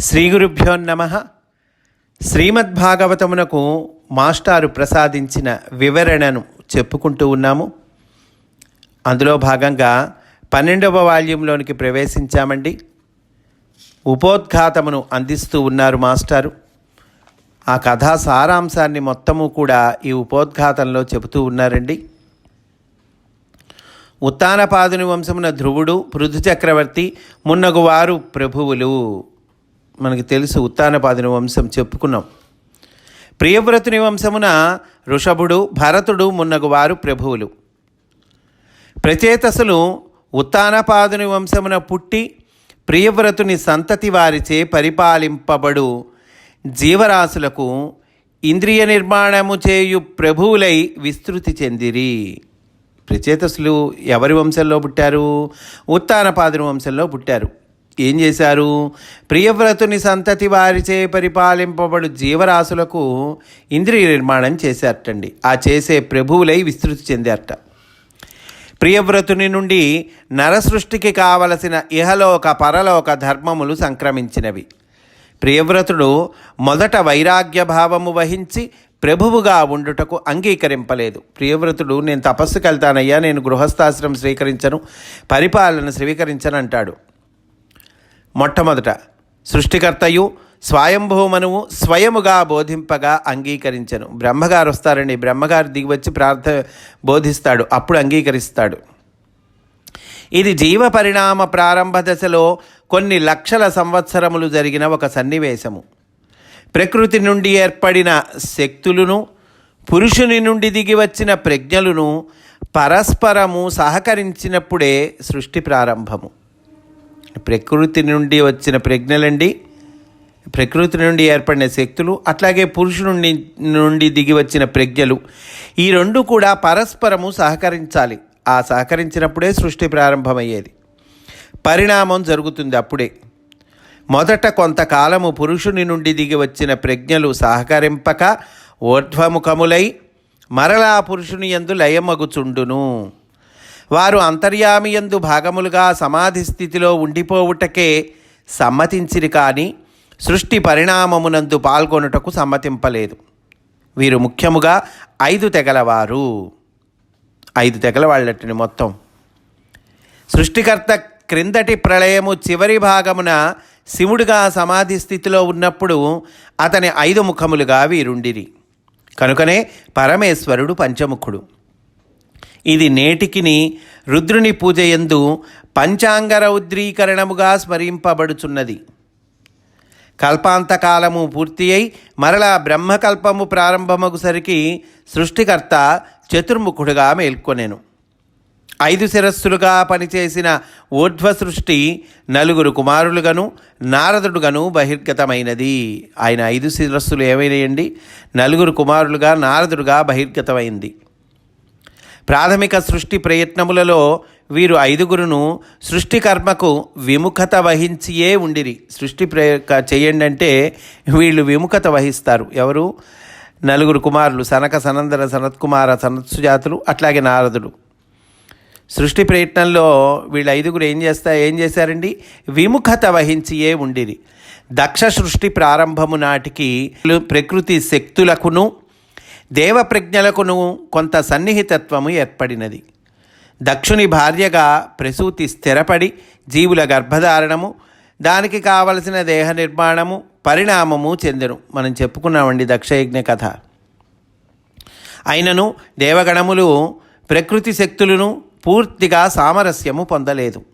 శ్రీ గురుభ్యో నమ. శ్రీమద్భాగవతమునకు మాస్టారు ప్రసాదించిన వివరణను చెప్పుకుంటూ ఉన్నాము. అందులో భాగంగా పన్నెండవ వాల్యంలోనికి ప్రవేశించామండి. ఉపోద్ఘాతమును అందిస్తూ ఉన్నారు మాస్టారు. ఆ కథా సారాంశాన్ని మొత్తము కూడా ఈ ఉపోద్ఘాతంలో చెబుతూ ఉన్నారండి. ఉత్తానపాదుని వంశమున ధ్రువుడు పృథు చక్రవర్తి మున్నగువారు ప్రభువులు. మనకి తెలుసు ఉత్తానపాదుని వంశం చెప్పుకున్నాం. ప్రియవ్రతుని వంశమున ఋషభుడు భరతుడు మున్నగువారు ప్రభువులు. ప్రచేతసులు ఉత్తానపాదుని వంశమున పుట్టి ప్రియవ్రతుని సంతతి వారిచే పరిపాలింపబడు జీవరాశులకు ఇంద్రియ నిర్మాణము చేయు ప్రభువులై విస్తృతి చెందిరి. ప్రచేతసులు ఎవరి వంశంలో పుట్టారు? ఉత్తానపాదుని వంశంలో పుట్టారు. ఏం చేశారు? ప్రియవ్రతుని సంతతి వారిచే పరిపాలింపబడు జీవరాశులకు ఇంద్రియ నిర్మాణం చేశారటండి. ఆ చేసే ప్రభువులై విస్తృతి చెందారట. ప్రియవ్రతుని నుండి నరసృష్టికి కావలసిన ఇహలోక పరలోక ధర్మములు సంక్రమించినవి. ప్రియవ్రతుడు మొదట వైరాగ్య భావము వహించి ప్రభువుగా ఉండుటకు అంగీకరింపలేదు. ప్రియవ్రతుడు నేను తపస్సుకు వెళ్తానయ్యా నేను గృహస్థాశ్రమం స్వీకరించను పరిపాలన స్వీకరించను అంటాడు. మొట్టమొదట సృష్టికర్తయు స్వయంభూమనువు స్వయముగా బోధింపగా అంగీకరించను. బ్రహ్మగారు వస్తారండి బ్రహ్మగారు దిగివచ్చి ప్రార్థ బోధిస్తాడు. అప్పుడు అంగీకరిస్తాడు. ఇది జీవ పరిణామ ప్రారంభ దశలో కొన్ని లక్షల సంవత్సరములు జరిగిన ఒక సన్నివేశము. ప్రకృతి నుండి ఏర్పడిన శక్తులను పురుషుని నుండి దిగి వచ్చిన ప్రజ్ఞలను పరస్పరము సహకరించినప్పుడే సృష్టి ప్రారంభము. ప్రకృతి నుండి వచ్చిన ప్రజ్ఞలండి. ప్రకృతి నుండి ఏర్పడిన శక్తులు అట్లాగే పురుషుని నుండి దిగి వచ్చిన ప్రజ్ఞలు. ఈ రెండు కూడా పరస్పరము సహకరించాలి. ఆ సహకరించినప్పుడే సృష్టి ప్రారంభమయ్యేది. పరిణామం జరుగుతుంది అప్పుడే. మొదట కొంతకాలము పురుషుని నుండి దిగి వచ్చిన ప్రజ్ఞలు సహకరింపక ఊర్ధ్వముఖములై మరలా పురుషుని యందు లయమగుచుండును. వారు అంతర్యామియందు భాగములుగా సమాధి స్థితిలో ఉండిపోవుటకే సమ్మతించిరి కానీ సృష్టి పరిణామమునందు పాల్గొనుటకు సమ్మతింపలేదు. వీరు ముఖ్యముగా ఐదు తెగలవారు. ఐదు తెగల వాళ్ళటిని మొత్తం. సృష్టికర్త క్రిందటి ప్రళయము చివరి భాగమున శివుడుగా సమాధి స్థితిలో ఉన్నప్పుడు అతని ఐదు ముఖములుగా వీరుండిరి. కనుకనే పరమేశ్వరుడు పంచముఖుడు. ఇది నేటికిని రుద్రుని పూజ ఎందు పంచాంగరౌద్రీకరణముగా స్మరింపబడుచున్నది. కల్పాంతకాలము పూర్తి అయి మరలా బ్రహ్మకల్పము ప్రారంభమగుసరికి సృష్టికర్త చతుర్ముఖుడుగా మేల్కొనెను. ఐదు శిరస్సులుగా పనిచేసిన ఊర్ధ్వ సృష్టి నలుగురు కుమారులుగాను నారదుడుగాను బహిర్గతమైనది. ఆయన ఐదు శిరస్సులు ఏమైనాయండి నలుగురు కుమారులుగా నారదుడుగా బహిర్గతమైంది. ప్రాథమిక సృష్టి ప్రయత్నములలో వీరు ఐదుగురును సృష్టికర్మకు విముఖత వహించియే ఉండిరి. సృష్టి ప్రయ చేయండి అంటే వీళ్ళు విముఖత వహిస్తారు. ఎవరు? నలుగురు కుమారులు సనక సనందన సనత్కుమార సనత్సుజాతులు అట్లాగే నారదుడు. సృష్టి ప్రయత్నంలో వీళ్ళు ఐదుగురు ఏం చేస్తా ఏం చేశారండి? విముఖత వహించియే ఉండిరి. దక్ష సృష్టి ప్రారంభము నాటికి ప్రకృతి శక్తులకును దేవప్రజ్ఞలకును కొంత సన్నిహితత్వము ఏర్పడినది. దక్షుని భార్యగా ప్రసూతి స్థిరపడి జీవుల గర్భధారణము దానికి కావలసిన దేహ నిర్మాణము పరిణామము చెందెను. మనం చెప్పుకున్నామండి దక్షయజ్ఞ కథ. అయినను దేవగణములు ప్రకృతి శక్తులను పూర్తిగా సామరస్యము పొందలేదు.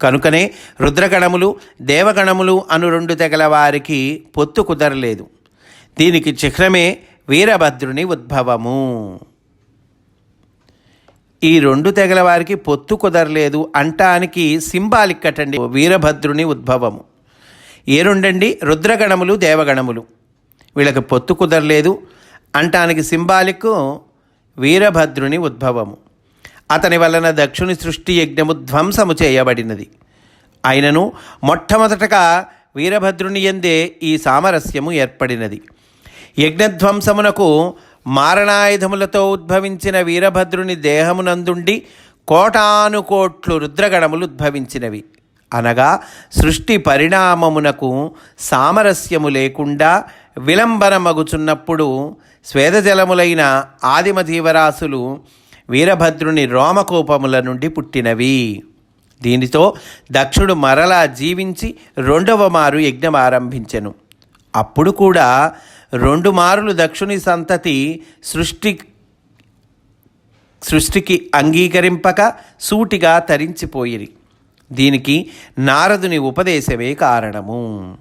కనుకనే రుద్రగణములు దేవగణములు అను రెండు తెగల వారికి పొత్తు కుదరలేదు. దీనికి చిహ్నమే వీరభద్రుని ఉద్భవము. ఈ రెండు తెగల వారికి పొత్తు కుదరలేదు. అంటానికి సింబాలిక్ అటండి వీరభద్రుని ఉద్భవము. ఏ రెండండి? రుద్రగణములు దేవగణములు. వీళ్ళకి పొత్తు కుదరలేదు. అంటానికి సింబాలిక్ వీరభద్రుని ఉద్భవము. అతని వలన దక్షుని సృష్టి యజ్ఞము ధ్వంసము చేయబడినది. అయినను మొట్టమొదటగా వీరభద్రుని ఎందే ఈ సామరస్యము ఏర్పడినది. యజ్ఞధ్వంసమునకు మారణాయుధములతో ఉద్భవించిన వీరభద్రుని దేహమునందుండి కోటానుకోట్లు రుద్రగణములు ఉద్భవించినవి. అనగా సృష్టి పరిణామమునకు సామరస్యము లేకుండా విలంబనమగుచున్నప్పుడు స్వేదజలములైన ఆదిమ జీవరాశులు వీరభద్రుని రోమకోపముల నుండి పుట్టినవి. దీనితో దక్షుడు మరలా జీవించి రెండవ మారు యజ్ఞం ఆరంభించెను. అప్పుడు కూడా రెండు మారులు దక్షుని సంతతి సృష్టి సృష్టికి అంగీకరింపక సూటిగా తరించిపోయిరి. దీనికి నారదుని ఉపదేశమే కారణము.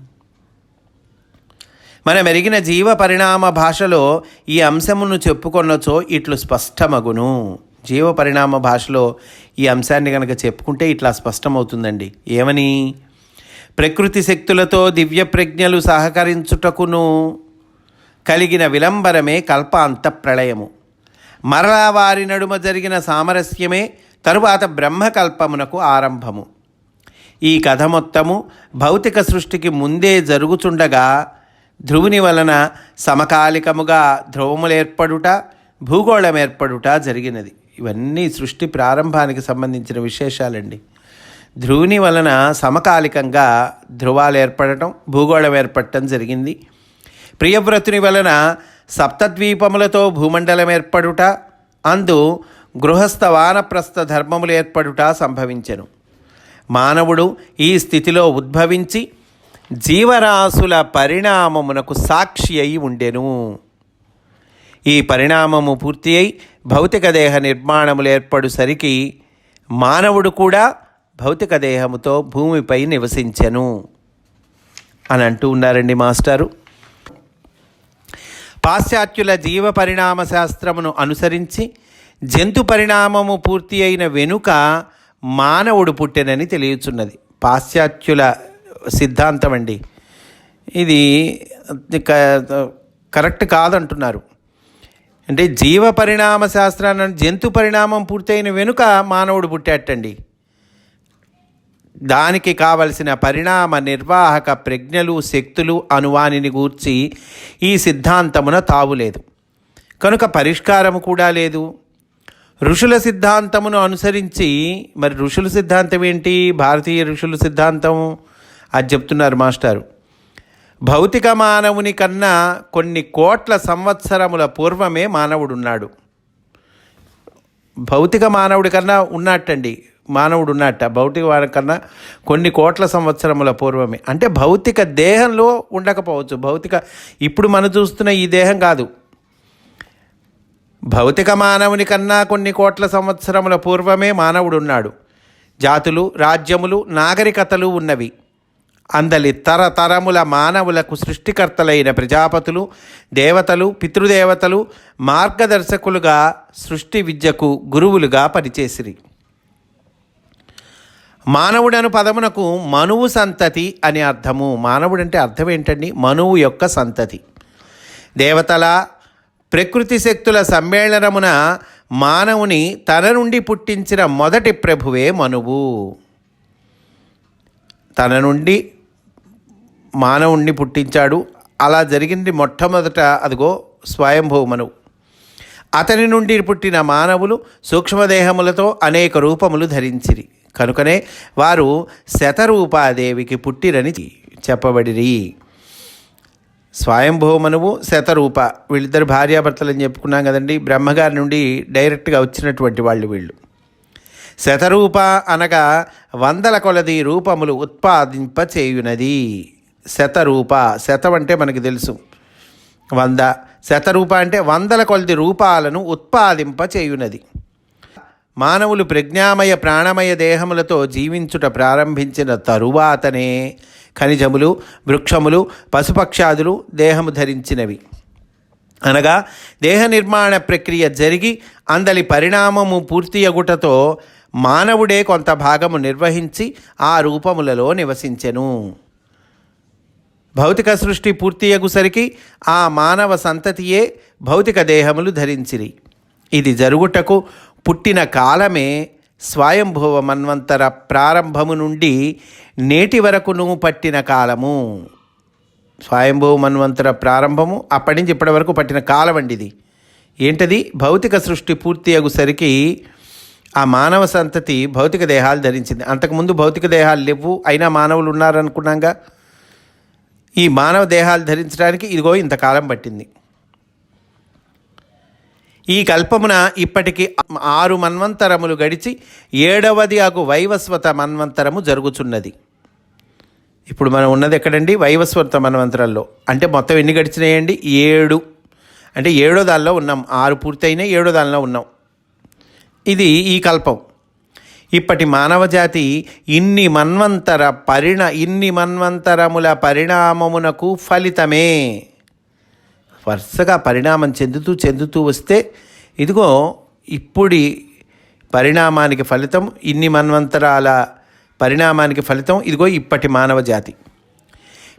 మనం ఎరిగిన జీవ పరిణామ భాషలో ఈ అంశమును చెప్పుకొన్నచో ఇట్లు స్పష్టమగును. జీవ పరిణామ భాషలో ఈ అంశాన్ని కనుక చెప్పుకుంటే ఇట్లా స్పష్టమవుతుందండి. ఏమని? ప్రకృతి శక్తులతో దివ్య ప్రజ్ఞలు సహకరించుటకును కలిగిన విలంబరమే కల్పాంత ప్రళయము. మరలా వారి నడుమ జరిగిన సామరస్యమే తరువాత బ్రహ్మకల్పమునకు ఆరంభము. ఈ కథ మొత్తము భౌతిక సృష్టికి ముందే జరుగుచుండగా ధ్రువుని వలన సమకాలికముగా ధ్రువములేర్పడుట భూగోళం ఏర్పడుట జరిగినది. ఇవన్నీ సృష్టి ప్రారంభానికి సంబంధించిన విశేషాలండి. ధ్రువుని వలన సమకాలికంగా ధ్రువాలు ఏర్పడటం భూగోళం ఏర్పడటం జరిగింది. ప్రియవ్రతుని వలన సప్తద్వీపములతో భూమండలం ఏర్పడుట అందు గృహస్థ వానప్రస్థ ధర్మములు ఏర్పడుట సంభవించెను. మానవుడు ఈ స్థితిలో ఉద్భవించి జీవరాశుల పరిణామమునకు సాక్షి అయి ఉండెను. ఈ పరిణామము పూర్తి అయి భౌతిక దేహ నిర్మాణములు ఏర్పడుసరికి మానవుడు కూడా భౌతిక దేహముతో భూమిపై నివసించెను. అని అంటూ ఉన్నారండి మాస్టారు. పాశ్చాత్యుల జీవ పరిణామ శాస్త్రమును అనుసరించి జంతు పరిణామము పూర్తి అయిన వెనుక మానవుడు పుట్టెనని తెలియచున్నది. పాశ్చాత్యుల సిద్ధాంతం అండి. ఇది క- కరెక్ట్ కాదంటున్నారు. అంటే జీవ పరిణామ శాస్త్రాన్ని జంతు పరిణామం పూర్తయిన వెనుక మానవుడు పుట్టాటండి. దానికి కావలసిన పరిణామ నిర్వాహక ప్రజ్ఞలు శక్తులు అనువానిని గూర్చి ఈ సిద్ధాంతమున తావులేదు కనుక పరిష్కారము కూడా లేదు. ఋషుల సిద్ధాంతమును అనుసరించి మరి ఋషుల సిద్ధాంతం ఏంటి? భారతీయ ఋషుల సిద్ధాంతం అది చెప్తున్నారు మాస్టారు. భౌతిక మానవుని కన్నా కొన్ని కోట్ల సంవత్సరముల పూర్వమే మానవుడున్నాడు. భౌతిక మానవుడి కన్నా ఉన్నట్టండి. మానవుడు ఉన్నట్ట భౌతిక వాడి కన్నా కొన్ని కోట్ల సంవత్సరముల పూర్వమే. అంటే భౌతిక దేహంలో ఉండకపోవచ్చు. భౌతిక ఇప్పుడు మనం చూస్తున్న ఈ దేహం కాదు. భౌతిక మానవుని కన్నా కొన్ని కోట్ల సంవత్సరముల పూర్వమే మానవుడున్నాడు. జాతులు రాజ్యములు నాగరికతలు ఉన్నవి. అందలి తరతరముల మానవులకు సృష్టికర్తలైన ప్రజాపతులు దేవతలు పితృదేవతలు మార్గదర్శకులుగా సృష్టి విద్యకు గురువులుగా పనిచేసిరి. మానవుడను పదమునకు మనువు సంతతి అని అర్థము. మానవుడంటే అర్థం ఏంటండి మనువు యొక్క సంతతి. దేవతల ప్రకృతి శక్తుల సమ్మేళనమున మానవుని తన నుండి పుట్టించిన మొదటి ప్రభువే మనువు. తన నుండి మానవుణ్ణి పుట్టించాడు. అలా జరిగింది మొట్టమొదట అదిగో స్వయంభూ మనువు. అతని నుండి పుట్టిన మానవులు సూక్ష్మదేహములతో అనేక రూపములు ధరించిరి. కనుకనే వారు శతరూపాదేవికి పుట్టిరని చెప్పబడిరి. స్వయంభూమనువు శతరూప వీళ్ళిద్దరు భార్యాభర్తలు అని చెప్పుకున్నాం కదండి. బ్రహ్మగారి నుండి డైరెక్ట్గా వచ్చినటువంటి వాళ్ళు వీళ్ళు. శతరూప అనగా వందల కొలది రూపములు ఉత్పాదింపచేయునది. శతరూప శతం అంటే మనకి తెలుసు. వంద శతరూప అంటే వందల కొలది రూపాలను ఉత్పాదింపచేయునది. మానవులు ప్రజ్ఞామయ ప్రాణమయ దేహములతో జీవించుట ప్రారంభించిన తరువాతనే ఖనిజములు వృక్షములు పశుపక్షాదులు దేహము ధరించినవి. అనగా దేహ నిర్మాణ ప్రక్రియ జరిగి అందలి పరిణామము పూర్తి అగుటతో మానవుడే కొంత భాగము నిర్వహించి ఆ రూపములలో నివసించెను. భౌతిక సృష్టి పూర్తియగుసరికి ఆ మానవ సంతతియే భౌతిక దేహములు ధరించిరి. ఇది జరుగుటకు పుట్టిన కాలమే స్వయంభువ మన్వంతర ప్రారంభము నుండి నేటి వరకును పట్టిన కాలము. స్వయంభూ మన్వంతర ప్రారంభము అప్పటి నుంచి ఇప్పటి వరకు పట్టిన కాలం అండి ఇది. ఏంటది? భౌతిక సృష్టి పూర్తి అగుసరికి ఆ మానవ సంతతి భౌతిక దేహాలు ధరించింది. అంతకుముందు భౌతిక దేహాలు లేవు అయినా మానవులు ఉన్నారనుకున్నాగా. ఈ మానవ దేహాలు ధరించడానికి ఇదిగో ఇంతకాలం పట్టింది. ఈ కల్పమున ఇప్పటికి ఆరు మన్వంతరములు గడిచి ఏడవది ఆకు వైవస్వత మన్వంతరము జరుగుచున్నది. ఇప్పుడు మనం ఉన్నది ఎక్కడండి? వైవస్వత మన్వంతరంలో. అంటే మొత్తం ఎన్ని గడిచినాయండి? ఏడు. అంటే ఏడో దానిలో ఉన్నాం. ఆరు పూర్తయినాయి ఏడో దానిలో ఉన్నాం. ఇది ఈ కల్పం. ఇప్పటి మానవ జాతి ఇన్ని మన్వంతర పరిణ ఇన్ని మన్వంతరముల పరిణామమునకు ఫలితమే. వరుసగా పరిణామం చెందుతూ చెందుతూ వస్తే ఇదిగో ఇప్పుడి పరిణామానికి ఫలితం ఇన్ని మన్వంతరాల పరిణామానికి ఫలితం ఇదిగో ఇప్పటి మానవ జాతి.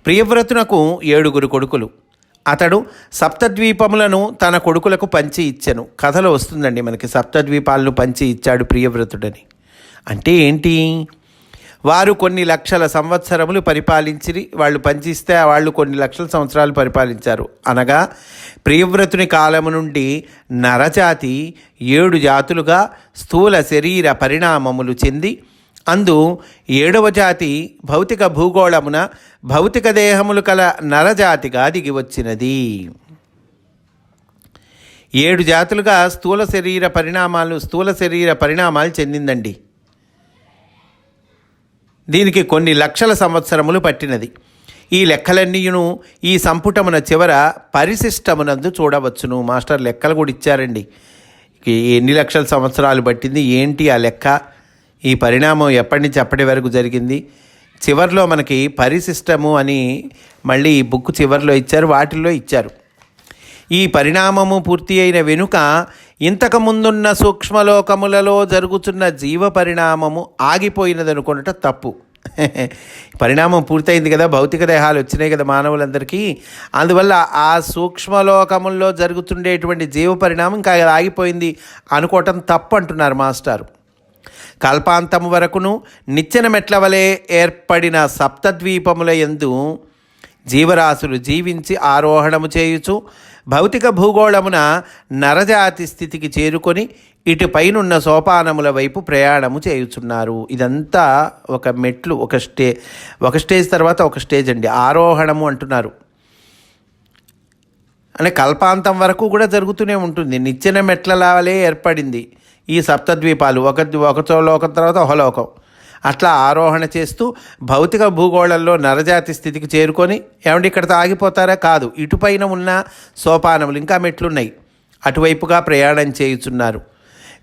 ప్రియవ్రతునకు ఏడుగురు కొడుకులు. అతడు సప్తద్వీపములను తన కొడుకులకు పంచి ఇచ్చెను. కథలో వస్తుందండి మనకి సప్తద్వీపాలను పంచి ఇచ్చాడు ప్రియవ్రతుడని. అంటే ఏంటి? వారు కొన్ని లక్షల సంవత్సరములు పరిపాలించిరి వాళ్ళు పంచిస్తే వాళ్ళు కొన్ని లక్షల సంవత్సరాలు పరిపాలించారు. అనగా ప్రియవ్రతుని కాలము నుండి నరజాతి ఏడు జాతులుగా స్థూల శరీర పరిణామములు చెంది అందు ఏడవ జాతి భౌతిక భూగోళమున భౌతిక దేహములు కల నరజాతిగా దిగి వచ్చినది. ఏడు జాతులుగా స్థూల శరీర పరిణామాలు స్థూల శరీర పరిణామాలు చెందిందండి. దీనికి కొన్ని లక్షల సంవత్సరములు పట్టినది. ఈ లెక్కలన్నీయును ఈ సంపుటమున చివర పరిశిష్టమునందు చూడవచ్చును. మాస్టర్ లెక్కలు కూడా ఇచ్చారండి. ఎన్ని లక్షల సంవత్సరాలు పట్టింది? ఏంటి ఆ లెక్క? ఈ పరిణామం ఎప్పటి నుంచి ఎప్పటి వరకు జరిగింది? చివరిలో మనకి పరిశిష్టము అని మళ్ళీ బుక్ చివరిలో ఇచ్చారు వాటిల్లో ఇచ్చారు. ఈ పరిణామము పూర్తి అయిన వెనుక ఇంతకు ముందున్న సూక్ష్మలోకములలో జరుగుతున్న జీవ పరిణామము ఆగిపోయినదనుకున్నట తప్పు. పరిణామం పూర్తయింది కదా భౌతిక దేహాలు వచ్చినాయి కదా మానవులందరికీ. అందువల్ల ఆ సూక్ష్మలోకముల్లో జరుగుతుండేటువంటి జీవ పరిణామం ఇంకా ఆగిపోయింది అనుకోవటం తప్పు అంటున్నారు మాస్టారు. కల్పాంతము వరకును నిచ్చెన మెట్ల వలె ఏర్పడిన సప్తద్వీపముల ఎందు జీవరాశులు జీవించి ఆరోహణము చేయుచు భౌతిక భూగోళమున నరజాతి స్థితికి చేరుకొని ఇటుపైనున్న సోపానముల వైపు ప్రయాణము చేయుచున్నారు. ఇదంతా ఒక మెట్లు ఒక స్టే ఒక స్టేజ్ తర్వాత ఒక స్టేజ్ అండి. ఆరోహణము అంటున్నారు. అంటే కల్పాంతం వరకు కూడా జరుగుతూనే ఉంటుంది. నిచ్చెన మెట్లలావలే ఏర్పడింది ఈ సప్తద్వీపాలు. ఒక ఒక లోకం తర్వాత ఒక లోకం. అట్లా ఆరోహణ చేస్తూ భౌతిక భూగోళంలో నరజాతి స్థితికి చేరుకొని ఏమంటే ఇక్కడతో ఆగిపోతారా? కాదు ఇటుపైన ఉన్న సోపానములు ఇంకా మెట్లున్నాయి. అటువైపుగా ప్రయాణం చేయుచున్నారు.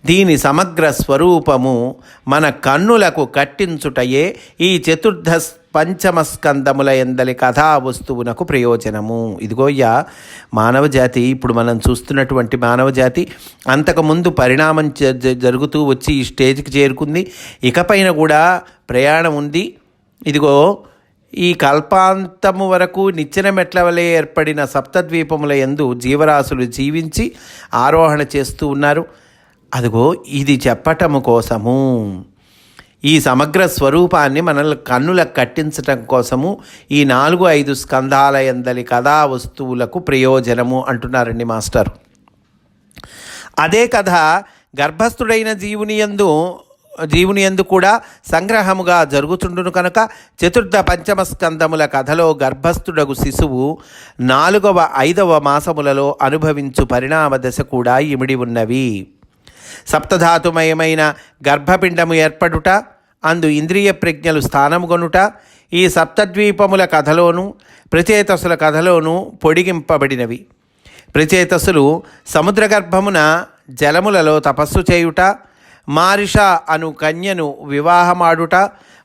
దీని సమగ్ర స్వరూపము మన కన్నులకు కట్టించుటయే ఈ చతుర్థ పంచమ స్కందముల ఎందలి కథా వస్తువునకు ప్రయోజనము. ఇదిగోయ్యా మానవ జాతి ఇప్పుడు మనం చూస్తున్నటువంటి మానవ జాతి అంతకుముందు పరిణామం జరుగుతూ వచ్చి ఈ స్టేజ్కి చేరుకుంది. ఇకపైన కూడా ప్రయాణం ఉంది. ఇదిగో ఈ కల్పాంతము వరకు నిచ్చెన మెట్ల వలె ఏర్పడిన సప్తద్వీపముల ఎందు జీవరాశులు జీవించి ఆరోహణ చేస్తూ ఉన్నారు. అదిగో ఇది చెప్పటము కోసము. ఈ సమగ్ర స్వరూపాన్ని మనల్ని కన్నులకు కట్టించటం కోసము ఈ నాలుగు ఐదు స్కంధాల ఎందలి కథా వస్తువులకు ప్రయోజనము అంటున్నారండి మాస్టర్. అదే కథ గర్భస్థుడైన జీవుని ఎందు జీవుని ఎందు కూడా సంగ్రహముగా జరుగుతుండును కనుక చతుర్థ పంచమ స్కందముల కథలో గర్భస్థుడగు శిశువు నాలుగవ ఐదవ మాసములలో అనుభవించు పరిణామ దశ కూడా ఇమిడి ఉన్నవి. సప్తధాతుమయమైన గర్భపిండము ఏర్పడుట అందు ఇంద్రియ ప్రజ్ఞలు స్థానముగొనుట ఈ సప్తద్వీపముల కథలోను ప్రచేతసుల కథలోనూ పొడిగింపబడినవి. ప్రచేతసులు సముద్ర గర్భమున జలములలో తపస్సు చేయుట మారిష అను కన్యను వివాహమాడుట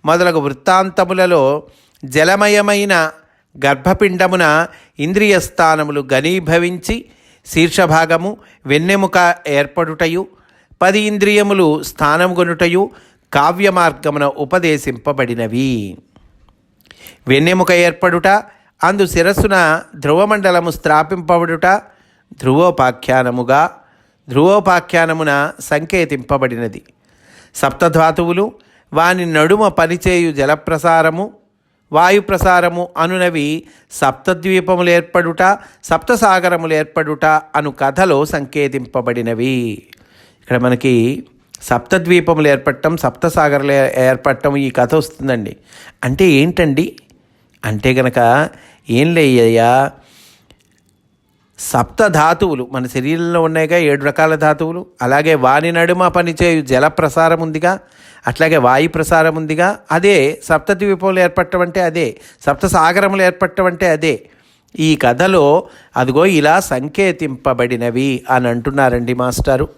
మొదలగు వృత్తాంతములలో జలమయమైన గర్భపిండమున ఇంద్రియ స్థానములు ఘనీభవించి శీర్షభాగము వెన్నెముక ఏర్పడుటయు పది ఇంద్రియములు స్థానం కొనుటయు కావ్య మార్గమున ఉపదేశింపబడినవి. వెన్నెముక ఏర్పడుట అందు శిరస్సున ధ్రువమండలము స్థాపింపబడుట ధ్రువోపాఖ్యానముగా ధ్రువోపాఖ్యానమున సంకేతింపబడినది. సప్తధాతువులు వాని నడుమ పనిచేయు జలప్రసారము వాయుప్రసారము అనునవి సప్తద్వీపములు ఏర్పడుట సప్తసాగరములు ఏర్పడుట అను కథలో సంకేతింపబడినవి. ఇక్కడ మనకి సప్తద్వీపములు ఏర్పడటం సప్తసాగర్లు ఏర్పడటం ఈ కథ వస్తుందండి. అంటే ఏంటండి? అంటే గనక ఏం లేయ్యా సప్త ధాతువులు మన శరీరంలో ఉన్నాయిగా ఏడు రకాల ధాతువులు అలాగే వాని నడుమ పనిచేయు జల ప్రసారం ఉందిగా అట్లాగే వాయు ప్రసారం ఉందిగా అదే సప్తద్వీపములు ఏర్పడటం అంటే అదే సప్త సాగరములు ఏర్పడటం అంటే అదే. ఈ కథలో అదిగో ఇలా సంకేతింపబడినవి అని అంటున్నారండి మాస్టారు.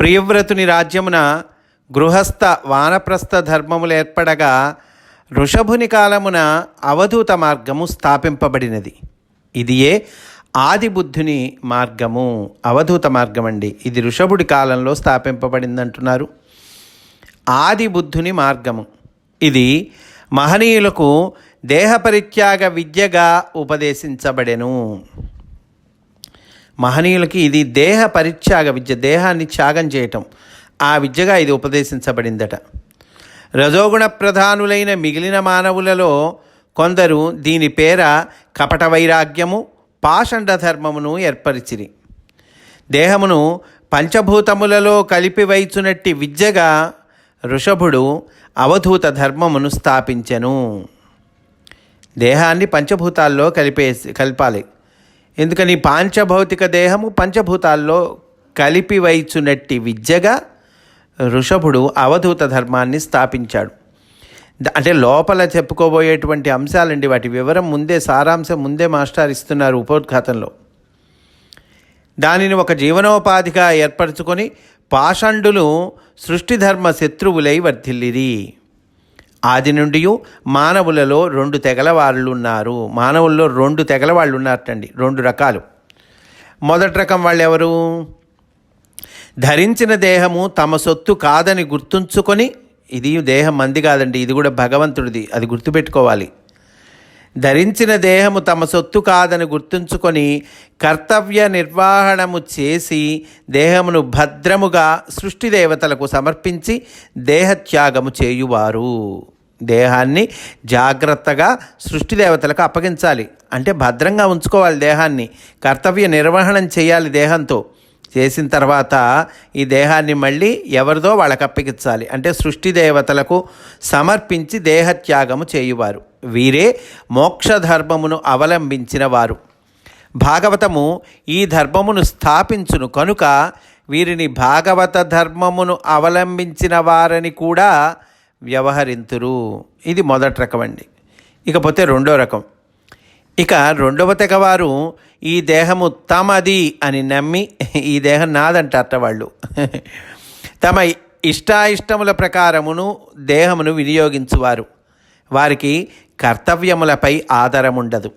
ప్రియవ్రతుని రాజ్యమున గృహస్థ వానప్రస్థ ధర్మములు ఏర్పడగా ఋషభుని కాలమున అవధూత మార్గము స్థాపింపబడినది. ఇదియే ఆదిబుద్ధుని మార్గము అవధూత మార్గం అండి ఇది ఋషభుడి కాలంలో స్థాపింపబడిందంటున్నారు. ఆదిబుద్ధుని మార్గము. ఇది మహనీయులకు దేహపరిత్యాగ విద్యగా ఉపదేశించబడెను. మహనీయులకి ఇది దేహ పరిత్యాగ విద్య దేహాన్ని త్యాగం చేయటం. ఆ విద్యగా ఇది ఉపదేశించబడిందట. రజోగుణ ప్రధానులైన మిగిలిన మానవులలో కొందరు దీని పేర కపట వైరాగ్యము పాషండ ధర్మమును ఏర్పరిచిరి. దేహమును పంచభూతములలో కలిపి వైచునట్టి విద్యగా ఋషభుడు అవధూత ధర్మమును స్థాపించెను. దేహాన్ని పంచభూతాల్లో కలిపేసి కలిపాలి. ఎందుకని పాంచభౌతిక దేహము పంచభూతాల్లో కలిపి వైచునట్టి విద్యగా ఋషభుడు అవధూత ధర్మాన్ని స్థాపించాడు. అంటే లోపల చెప్పుకోబోయేటువంటి అంశాలండి వాటి వివరం ముందే సారాంశం ముందే మాస్టర్ ఇస్తున్నారు ఉపోద్ఘాతంలో. దానిని ఒక జీవనోపాధిగా ఏర్పరచుకొని పాషండులు సృష్టిధర్మ శత్రువులై వర్ధిల్లిరి. ఆది నుండి మానవులలో రెండు తెగల వాళ్ళు ఉన్నారు మానవుల్లో రెండు తెగల వాళ్ళు ఉన్నారటండి రెండు రకాలు. మొదటి రకం వాళ్ళు ఎవరు ధరించిన దేహము తమ సొత్తు కాదని గుర్తుంచుకొని ఇది దేహం మంది కాదండి ఇది కూడా భగవంతుడిది అది గుర్తుపెట్టుకోవాలి. ధరించిన దేహము తమ సొత్తు కాదని గుర్తుంచుకొని కర్తవ్య నిర్వహణము చేసి దేహమును భద్రముగా సృష్టి దేవతలకు సమర్పించి దేహత్యాగము చేయువారు. దేహాన్ని జాగ్రత్తగా సృష్టి దేవతలకు అప్పగించాలి. అంటే భద్రంగా ఉంచుకోవాలి దేహాన్ని. కర్తవ్య నిర్వహణం చేయాలి దేహంతో. చేసిన తర్వాత ఈ దేహాన్ని మళ్ళీ ఎవరిదో వాళ్ళకి అప్పగించాలి. అంటే సృష్టి దేవతలకు సమర్పించి దేహత్యాగము చేయువారు. వీరే మోక్షధర్మమును అవలంబించిన వారు. భాగవతము ఈ ధర్మమును స్థాపించును కనుక వీరిని భాగవత ధర్మమును అవలంబించిన వారని కూడా వ్యవహరింతురు. ఇది మొదటి రకం అండి. ఇకపోతే రెండో రకం. ఇక రెండవ తెగవారు ఈ దేహము తమది అని నమ్మి ఈ దేహం నాదంటారట వాళ్ళు. తమ ఇష్టాయిష్టముల ప్రకారమును దేహమును వినియోగించువారు. వారికి కర్తవ్యములపై ఆధారముండదు.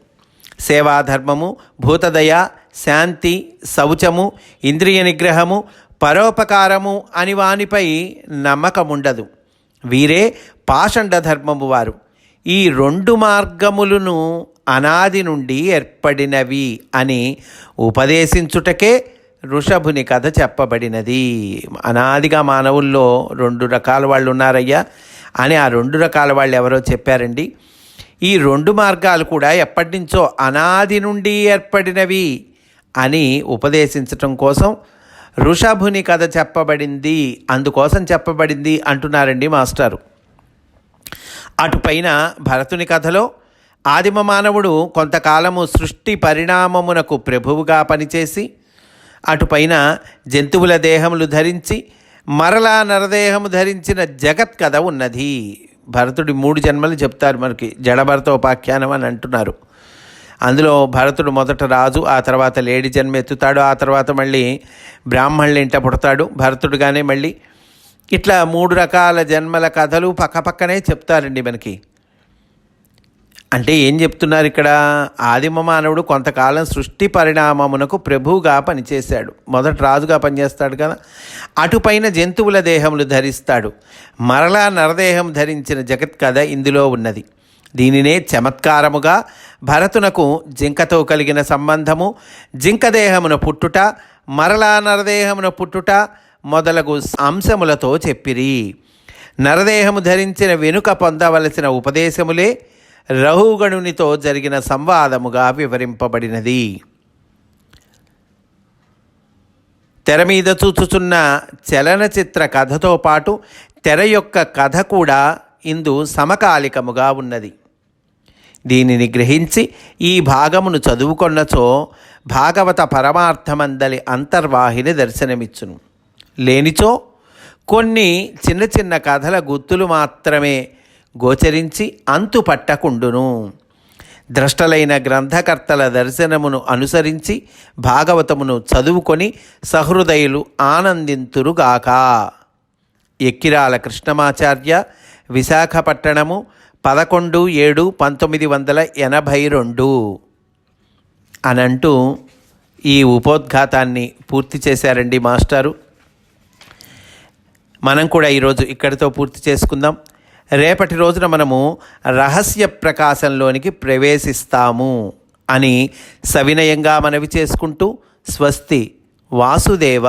సేవాధర్మము భూతదయ శాంతి శౌచము ఇంద్రియ నిగ్రహము పరోపకారము అని వానిపై నమ్మకముండదు. వీరే పాషండ ధర్మము వారు. ఈ రెండు మార్గములను అనాది నుండి ఏర్పడినవి అని ఉపదేశించుటకే ఋషభుని కథ చెప్పబడినది. అనాదిగా మానవుల్లో రెండు రకాల వాళ్ళు ఉన్నారయ్యా అని ఆ రెండు రకాల వాళ్ళు ఎవరో చెప్పారండి. ఈ రెండు మార్గాలు కూడా ఎప్పటి నుంచో అనాది నుండి ఏర్పడినవి అని ఉపదేశించటం కోసం ఋషభుని కథ చెప్పబడింది అందుకోసం చెప్పబడింది అంటున్నారండి మాస్టారు. అటుపైన భరతుని కథలో ఆదిమ మానవుడు కొంతకాలము సృష్టి పరిణామమునకు ప్రభువుగా పనిచేసి అటుపైన జంతువుల దేహములు ధరించి మరలా నరదేహము ధరించిన జగత్ కథ ఉన్నది. భరతుడి మూడు జన్మలు చెప్తారు మనకి జడభరత ఉపాఖ్యానం అని అంటున్నారు. అందులో భరతుడు మొదట రాజు ఆ తర్వాత లేడి జన్మ ఎత్తుతాడు ఆ తర్వాత మళ్ళీ బ్రాహ్మణుల ఇంట పుడతాడు. భరతుడుగానే మళ్ళీ ఇట్లా మూడు రకాల జన్మల కథలు పక్కపక్కనే చెప్తారండి మనకి. అంటే ఏం చెప్తున్నారు ఇక్కడ? ఆదిమ మానవుడు కొంతకాలం సృష్టి పరిణామమునకు ప్రభువుగా పనిచేశాడు. మొదట రాజుగా పనిచేస్తాడు కదా. అటుపైన జంతువుల దేహములు ధరిస్తాడు. మరలా నరదేహం ధరించిన జగత్ కథ ఇందులో ఉన్నది. దీనినే చమత్కారముగా భరతునకు జింకతో కలిగిన సంబంధము జింకదేహమున పుట్టుట మరలా నరదేహమున పుట్టుట మొదలగు అంశములతో చెప్పిరి. నరదేహము ధరించిన వెనుక పొందవలసిన ఉపదేశములే రహుగణునితో జరిగిన సంవాదముగా వివరింపబడినది. తెర మీద చూచుచున్న చలనచిత్ర కథతో పాటు తెర యొక్క కథ కూడా ఇందు సమకాలికముగా ఉన్నది. దీనిని గ్రహించి ఈ భాగమును చదువుకొన్నచో భాగవత పరమార్థమందలి అంతర్వాహిని దర్శనమిచ్చును. లేనిచో కొన్ని చిన్న చిన్న కథల గుర్తులు మాత్రమే గోచరించి అంతు పట్టకుండును ద్రష్టలైన గ్రంథకర్తల దర్శనమును అనుసరించి భాగవతమును చదువుకొని సహృదయులు ఆనందింతురుగాక. ఎక్కిరాల కృష్ణమాచార్య విశాఖపట్టణము పదకొండు ఏడు పంతొమ్మిది వందల ఎనభై రెండు అనంటూ ఈ ఉపోద్ఘాతాన్ని పూర్తి చేశారండి మాస్టారు. మనం కూడా ఈరోజు ఇక్కడితో పూర్తి చేసుకుందాం. రేపటి రోజున మనము రహస్య ప్రకాశంలోనికి ప్రవేశిస్తాము అని సవినయంగా మనవి చేసుకుంటూ స్వస్తి వాసుదేవ.